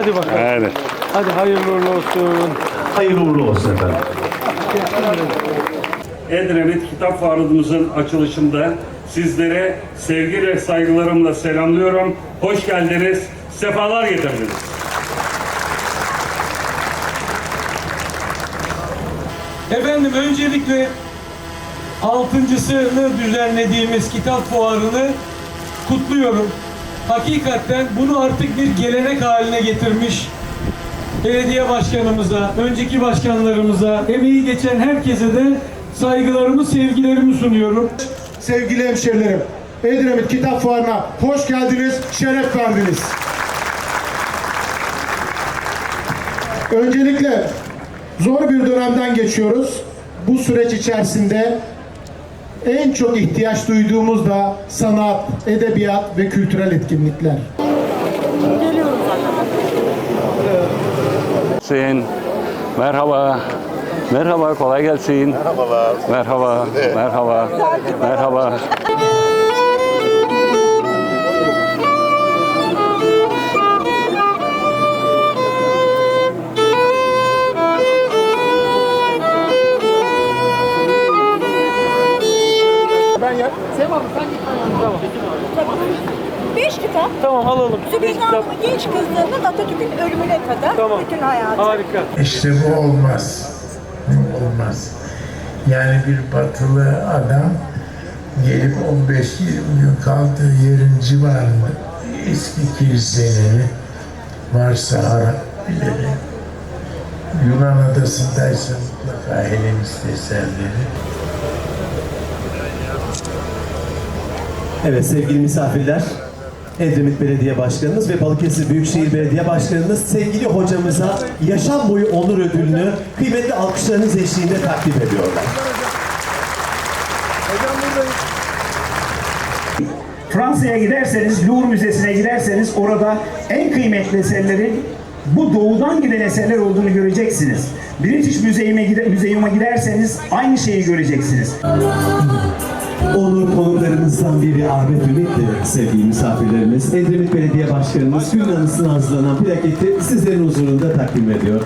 Hadi bakalım. Evet. Hadi hayırlı uğurlu olsun. Hayırlı uğurlu olsun efendim. Edremit Kitap Fuarımızın açılışında sizlere sevgi ve saygılarımla selamlıyorum. Hoş geldiniz, sefalar getirdiniz. Efendim öncelikle altıncısını düzenlediğimiz kitap fuarını kutluyorum. Hakikaten bunu artık bir gelenek haline getirmiş belediye başkanımıza, önceki başkanlarımıza, emeği geçen herkese de saygılarımı, sevgilerimi sunuyorum. Sevgili hemşerilerim, Edremit Kitap Fuarı'na hoş geldiniz, şeref verdiniz. Öncelikle zor bir dönemden geçiyoruz. Bu süreç içerisinde en çok ihtiyaç duyduğumuz da sanat, edebiyat ve kültürel etkinlikler. Sen, merhaba. Merhaba, kolay gelsin. Merhabalar. Merhaba, merhaba, merhaba. Beş Tamam alalım. Hanım'ın genç kızlığından Atatürk'ün ölümüne kadar Tamam. bütün hayatı. Harika. İşte bu olmaz. Bu olmaz. Yani bir batılı adam gelip 15-20 gün kaldığı yerin civarında eski kiliseleri varsa Arapları Yunan adasındaysa mutlaka Helenist eserleri Evet sevgili misafirler, Edremit Belediye Başkanımız ve Balıkesir Büyükşehir Belediye Başkanımız sevgili hocamıza yaşam boyu onur ödülünü kıymetli alkışlarınız eşliğinde takdim ediyorlar. Fransa'ya giderseniz, Louvre Müzesi'ne giderseniz orada en kıymetli eserlerin bu doğudan giden eserler olduğunu göreceksiniz. British Müzeyime, Müzeyim'e giderseniz aynı şeyi göreceksiniz. Onur konuklarımızdan biri Ahmet Ümit'tir sevgili misafirlerimiz. Edremit Belediye Başkanımız gün anısına hazırlanan plaketi sizlerin huzurunda takdim ediyor.